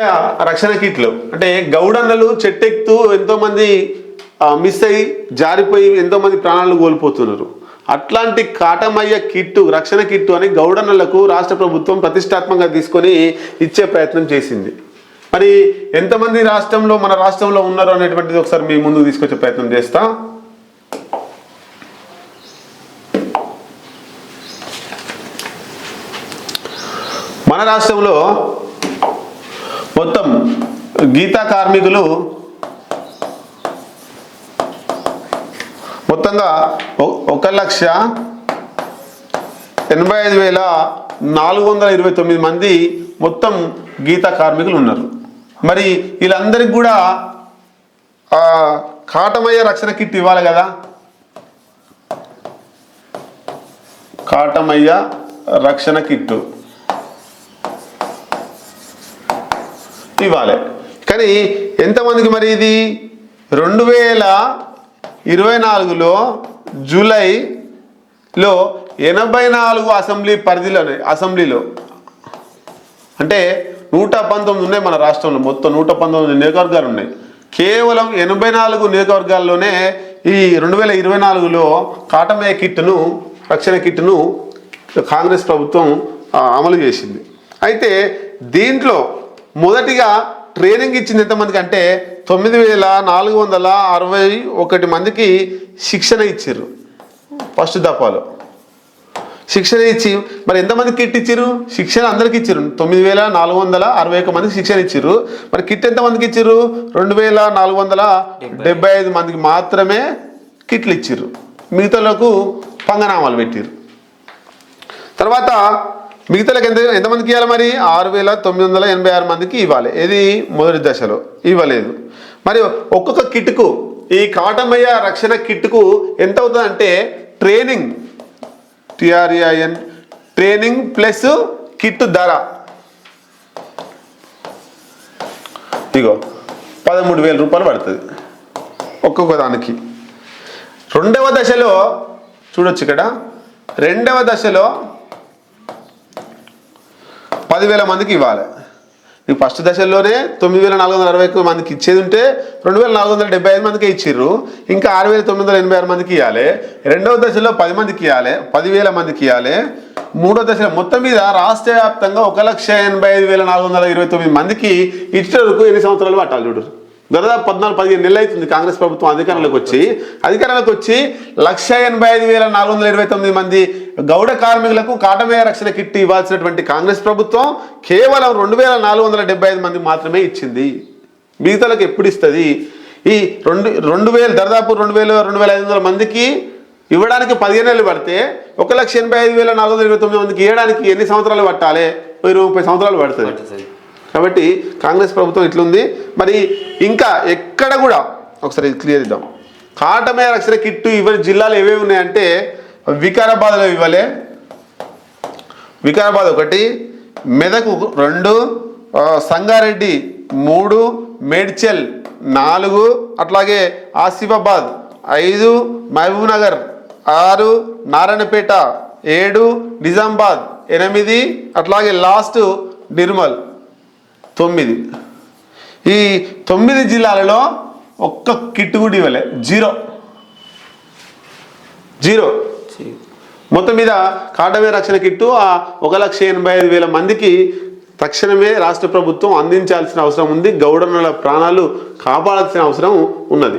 రక్షణ కిట్లు. అంటే గౌడన్నలు చెట్టెక్తూ ఎంతోమంది మిస్ అయ్యి జారిపోయి ఎంతోమంది ప్రాణాలు కోల్పోతున్నారు. అట్లాంటి కాటమయ్య కిట్టు రక్షణ కిట్టు అని గౌడన్నలకు రాష్ట్ర ప్రభుత్వం ప్రతిష్టాత్మకంగా తీసుకొని ఇచ్చే ప్రయత్నం చేసింది. మరి ఎంతమంది రాష్ట్రంలో మన రాష్ట్రంలో ఉన్నారు అనేటువంటిది ఒకసారి మీ ముందు తీసుకొచ్చే ప్రయత్నం చేస్తా. మన రాష్ట్రంలో మొత్తం గీతా కార్మికులు మొత్తంగా ఒక లక్ష ఎనభై ఐదు వేల నాలుగు వందల ఇరవై తొమ్మిది మంది మొత్తం గీతా కార్మికులు ఉన్నారు. మరి వీళ్ళందరికీ కూడా కాటమయ్య రక్షణ కిట్ ఇవ్వాలి కదా? కాటమయ్య రక్షణ కిట్టు. ఇవ్వాలి. కానీ ఎంతమందికి మరి ఇది? రెండు వేల ఇరవై నాలుగులో జూలైలో ఎనభై నాలుగు అసెంబ్లీ పరిధిలోనే అసెంబ్లీలో. అంటే నూట పంతొమ్మిది ఉన్నాయి మన రాష్ట్రంలో మొత్తం నూట పంతొమ్మిది నియోజకవర్గాలు ఉన్నాయి. కేవలం ఎనభై నాలుగు నియోజకవర్గాల్లోనే ఈ రెండు వేల ఇరవై నాలుగులో కాటమయ కిట్ను రక్షణ కిట్ను కాంగ్రెస్ ప్రభుత్వం అమలు చేసింది. అయితే దీంట్లో మొదటిగా ట్రైనింగ్ ఇచ్చింది ఎంతమందికి అంటే తొమ్మిది వేల నాలుగు వందల అరవై ఒకటి మందికి శిక్షణ ఇచ్చారు ఫస్ట్ దఫాలో. శిక్షణ ఇచ్చి మరి ఎంతమంది కిట్ ఇచ్చారు శిక్షణ అందరికి ఇచ్చారు తొమ్మిది వేల నాలుగు వందల అరవై ఒక్క మందికి శిక్షణ ఇచ్చారు మరి కిట్ ఎంతమందికి ఇచ్చారు రెండు వేల నాలుగు వందల డెబ్బై ఐదు మందికి మాత్రమే కిట్లు ఇచ్చారు మిగతాలకు పంగనామాలు పెట్టారు తర్వాత మిగతాలకు ఎంత ఎంతమందికి ఇవ్వాలి మరి? ఆరు వేల తొమ్మిది వందల ఎనభై ఆరు మందికి ఇవ్వాలి. ఇది మొదటి దశలో. ఇవ్వలేదు. మరి ఒక్కొక్క కిట్కు ఈ కాటమయ్య రక్షణ కిట్కు ఎంత అవుతుందంటే ట్రైనింగ్ టిఆర్ఏఎన్ ట్రైనింగ్ ప్లస్ కిట్ ధర. ఇగో పదమూడు వేల రూపాయలు పడుతుంది. ఒక్కొక్క దానికి. రెండవ దశలో చూడొచ్చు ఇక్కడ రెండవ దశలో పదివేల మందికి ఇవ్వాలి. ఈ ఫస్ట్ దశల్లోనే తొమ్మిది వేల నాలుగు వందల అరవై ఒక్క మందికి ఇచ్చేది ఉంటే రెండు వేల నాలుగు వందల డెబ్బై ఐదు మందికి ఇచ్చిర్రు. ఇంకా ఆరు వేల తొమ్మిది వందల ఎనభై ఆరు మందికి ఇవ్వాలి. రెండవ దశలో పది మందికి ఇవ్వాలి. పదివేల మందికి ఇవ్వాలి. మూడో దశలో మొత్తం మీద రాష్ట్ర వ్యాప్తంగా ఒక లక్ష ఎనభై ఐదు వేల నాలుగు వందల ఇరవై తొమ్మిది మందికి ఇచ్చే వరకు ఎన్ని సంవత్సరాలు పట్టాలి చూడు. దాదాపు పద్నాలుగు పదిహేను నెలలు అవుతుంది కాంగ్రెస్ ప్రభుత్వం అధికారంలోకి వచ్చి. అధికారంలోకి వచ్చి లక్ష ఎనభై ఐదు వేల నాలుగు వందల ఇరవై తొమ్మిది మంది గౌడ కార్మికులకు కాటమేయ రక్షణ కిట్ ఇవ్వాల్సినటువంటి కాంగ్రెస్ ప్రభుత్వం కేవలం రెండు వేల నాలుగు వందల డెబ్బై ఐదు మంది మాత్రమే ఇచ్చింది. మిగతాలకు ఎప్పుడు ఇస్తుంది? ఈ రెండు రెండు వేలు దాదాపు రెండు వేలు రెండు వేల ఐదు వందల మందికి ఇవ్వడానికి పదిహేను నెలలు పడితే ఒక లక్ష ఎనభై ఐదు వేల నాలుగు వందల ఇరవై తొమ్మిది మందికి ఇవ్వడానికి ఎన్ని సంవత్సరాలు పట్టాలి? ఇరవై ముప్పై సంవత్సరాలు పడుతుంది. కాబట్టి కాంగ్రెస్ ప్రభుత్వం ఇట్లుంది. మరి ఇంకా ఎక్కడ కూడా ఒకసారి క్లియర్ ఇద్దాం కాటమే రక్షణ కిట్టు ఇవ్వని జిల్లాలు ఏవేవి ఉన్నాయంటే వికారాబాద్లో ఇవ్వలే. వికారాబాద్ ఒకటి మెదకు రెండు సంగారెడ్డి మూడు మేడ్చల్ నాలుగు అట్లాగే ఆసిఫాబాద్ ఐదు మహబూబ్నగర్ ఆరు నారాయణపేట ఏడు నిజామాబాద్ ఎనిమిది అట్లాగే లాస్ట్ నిర్మల్. తొమ్మిది. ఈ తొమ్మిది జిల్లాలలో ఒక్క కిట్ కూడా ఇవ్వలే. జీరో. జీరో. మొత్తం మీద కాటవే రక్షణ కిట్టు ఆ ఒక లక్ష ఎనభై ఐదు వేల మందికి తక్షణమే రాష్ట్ర ప్రభుత్వం అందించాల్సిన అవసరం ఉంది. గౌడనుల ప్రాణాలు కాపాడాల్సిన అవసరం ఉన్నది.